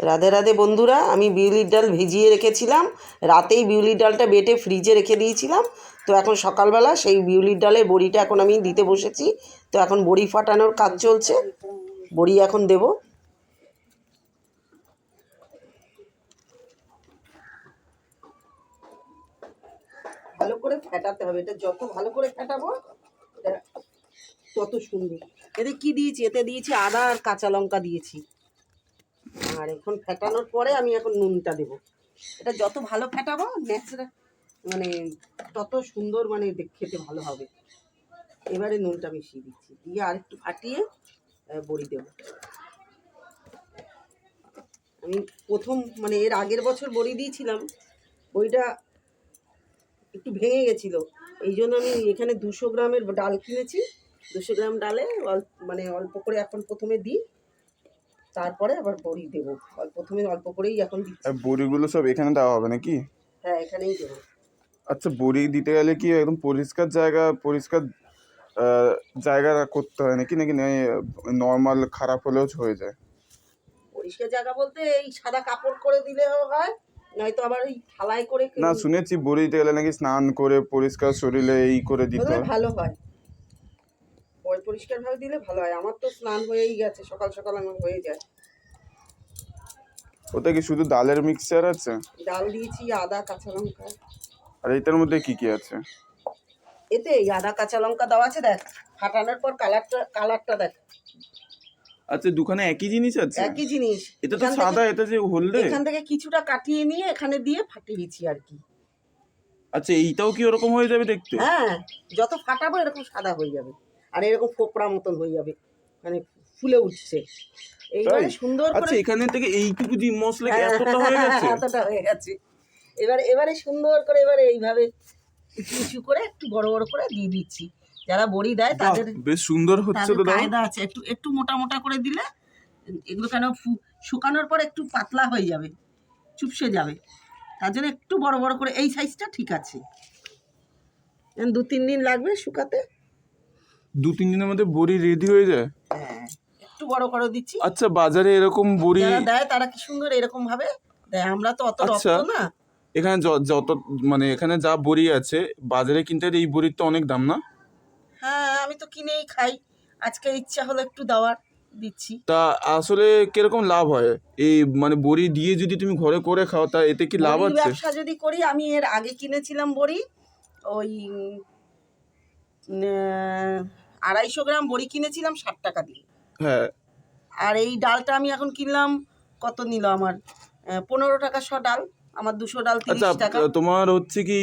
রাধে রাধে বন্ধুরা, আমি বিউলির ডাল ভিজিয়ে রেখেছিলাম। রাতেই বিউলির ডালটা বেটে ফ্রিজে রেখে দিয়েছিলাম। তো এখন সকালবেলা সেই বিউলির ডালের বড়িটা এখন আমি দিতে বসেছি। তো এখন বড়ি ফাটানোর কাজ চলছে। বড়ি এখন দেব। ভালো করে ফেটাতে হবে। এটা যত ভালো করে ফেটাবো তত সুন্দর। এতে কি দিয়েছি? এতে দিয়েছি আদা আর কাঁচা লঙ্কা দিয়েছি। আর এখন ফেটানোর পরে আমি এখন নুনটা দেবো। এটা যত ভালো ফেটাবো ন্যাচারাল মানে তত সুন্দর মানে খেতে ভালো হবে। এবারে নুনটা মিশিয়ে দিচ্ছি। দিয়ে আর একটু ফাটিয়ে বড়ি দেবো। আমি প্রথম মানে এর আগের বছর বড়ি দিয়েছিলাম, বড়িটা একটু ভেঙে গেছিল। এই জন্য আমি এখানে দুশো গ্রামের ডাল কিনেছি। দুশো গ্রাম ডালে মানে অল্প করে এখন প্রথমে দিই। তারপরে আবার বড়ি দেবো। প্রথমে অল্প করেই এখন দিচ্ছি। আর বড়িগুলো সব এখানে দেওয়া হবে নাকি? হ্যাঁ এখানেই দেবো। আচ্ছা বড়ি দিতে গেলে কি একদম পরিষ্কার জায়গা পরিষ্কার জায়গা করতে হয় নাকি? নাকি নর্মাল খারাপ হলেও হয়ে যায়? পরিষ্কার জায়গা বলতে এই সাদা কাপড় করে দিলেও হয় নয়তো আবার ওই থালায় করে না শুনেছি বড়ি দিতে গেলে নাকি স্নান করে পরিষ্কার শরীরে এই করে দিতে হয়। ভালো হয়। পয় পরিষ্কার ভাবে দিলে ভালো হয়। আমার তো স্নান হয়েই গেছে সকাল সকাল আমার হয়ে যায়। ওটা কি শুধু ডালের মিক্সচার আছে? ডাল দিয়েছি আদা কাঁচা লঙ্কা। আর এটার মধ্যে কি কি আছে? এতে এই আদা কাঁচা লঙ্কা দেওয়া আছে দেখ। ফাটানোর পর কালারটা কালারটা দেখ। আচ্ছা দুখানে একই জিনিস আছে? একই জিনিস। এটা তো সাদা এটা যে হলদে? এখান থেকে কিছুটা কাটিয়ে নিয়ে এখানে দিয়ে ফাটিয়ে ফাটিয়েছি আর কি। আচ্ছা এইটাও কি ওরকম হয়ে যাবে দেখতে? হ্যাঁ যত ফাটাবো এরকম সাদা হয়ে যাবে। আর এরকম ফোকরা মতন হয়ে যাবে। মানে ফুলে উঠছে। এইবারে সুন্দর করে আচ্ছা এখানে থেকে এইটুকু যে মশলা হ্যাঁ, এতটা হয়ে গেছে? এতটা হয়ে গেছে। এবারে এবারে সুন্দর করে এবারে এইভাবে করে একটু বড় বড় করে দিয়ে দিচ্ছি। যারা বড়ি দেয় তাদের বেশ সুন্দর হচ্ছে তো কায়দা আছে। একটু একটু মোটা মোটা করে দিলে এগুলো কেন শুকানোর পর একটু পাতলা হয়ে যাবে চুপসে যাবে। তার জন্য একটু বড় বড় করে এই সাইজটা ঠিক আছে। দু তিন দিন লাগবে শুকাতে। দু তিন দিনের মধ্যে বড়ি রেডি হয়ে যায়? হ্যাঁ একটু বড় করে দিচ্ছি। আচ্ছা বাজারে এরকম বড়ি যারা দেয় তারা কি সুন্দর এরকম ভাবে দেয়? আমরা তো অত আচ্ছা। রক্ত না। এখানে য- যত মানে এখানে যা বড়ি আছে বাজারে কিনতে গেলে এই বড়ির তো অনেক দাম না? হ্যাঁ আমি তো কিনেই খাই। আজকে ইচ্ছা হলো একটু দেওয়ার দিচ্ছি। তা আসলে কীরকম লাভ হয়? এই মানে বড়ি দিয়ে যদি তুমি ঘরে করে খাও তা এতে কি লাভ বড়ির আছে? ব্যবসা যদি করি আমি এর আগে কিনেছিলাম বড়ি। ওই আড়াইশো গ্রাম বড়ি কিনেছিলাম ষাট টাকা দিয়ে। হ্যাঁ। আর এই ডালটা আমি এখন কিনলাম কত নিল আমার? পনেরো টাকা শ ডাল আমার দুশো ডাল তিরিশ আচ্ছা টাকা। তোমার হচ্ছে কি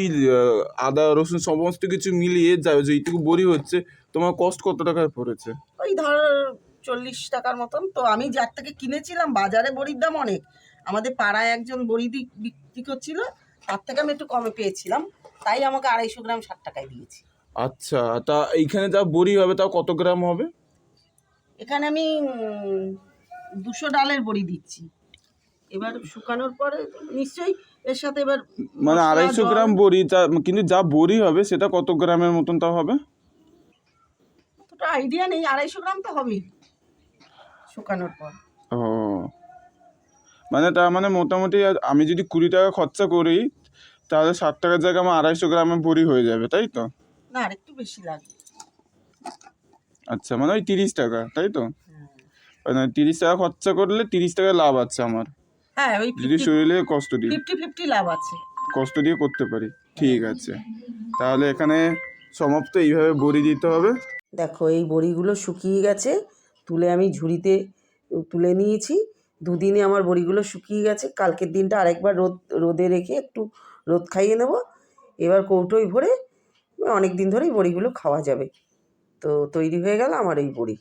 আদা রসুন সমস্ত কিছু মিলিয়ে যা যেইটুকু বড়ি হচ্ছে তোমার কষ্ট কত টাকায় পড়েছে? ওই ধর চল্লিশ টাকার মতন। তো আমি যার থেকে কিনেছিলাম বাজারে বড়ির দাম অনেক। আমাদের পাড়ায় একজন বড়ি বিক্রি করছিল তার থেকে আমি একটু কমে পেয়েছিলাম। তাই আমাকে আড়াইশো গ্রাম ষাট টাকায় দিয়েছি। আচ্ছা তা এইখানে যা বড়ি হবে তাও কত গ্রাম হবে? এখানে আমি দুশো ডালের বড়ি দিচ্ছি। এবার শুকানোর পরে নিশ্চয়ই এর সাথে এবার মানে আড়াইশো গ্রাম বড়ি তা কিন্তু যা বড়ি হবে সেটা কত গ্রামের মতন তা হবে? অতটা আইডিয়া নেই আড়াইশো গ্রাম তো হবেই শুকানোর পর। ও মানে তার মানে মোটামুটি আমি যদি কুড়ি টাকা খরচা করি তাহলে ষাট টাকার জায়গায় আমার আড়াইশো গ্রামের বড়ি হয়ে যাবে তাই তো? না আর একটু বেশি লাগবে আচ্ছা মানে ওই তিরিশ টাকা তাই তো? হ্যাঁ। মানে তিরিশ টাকা খরচা করলে তিরিশ টাকা লাভ আছে আমার। হ্যাঁ ওই যদি শরীরে কষ্ট দিই। ফিফটি ফিফটি লাভ আছে। কষ্ট দিয়ে করতে পারি। ঠিক আছে। তাহলে এখানে সমাপ্ত এইভাবে বড়ি দিতে হবে। দেখো এই বড়িগুলো শুকিয়ে গেছে। তুলে আমি ঝুড়িতে তুলে নিয়েছি। দুদিনে আমার বড়িগুলো শুকিয়ে গেছে। কালকের দিনটা আরেকবার রোদ রোদে রেখে একটু রোদ খাইয়ে নেব। এবার কৌটোয় ভরে অনেক দিন ধরেই বড়িগুলো খাওয়া যাবে। তো তৈরি হয়ে গেল আমার এই বড়ি।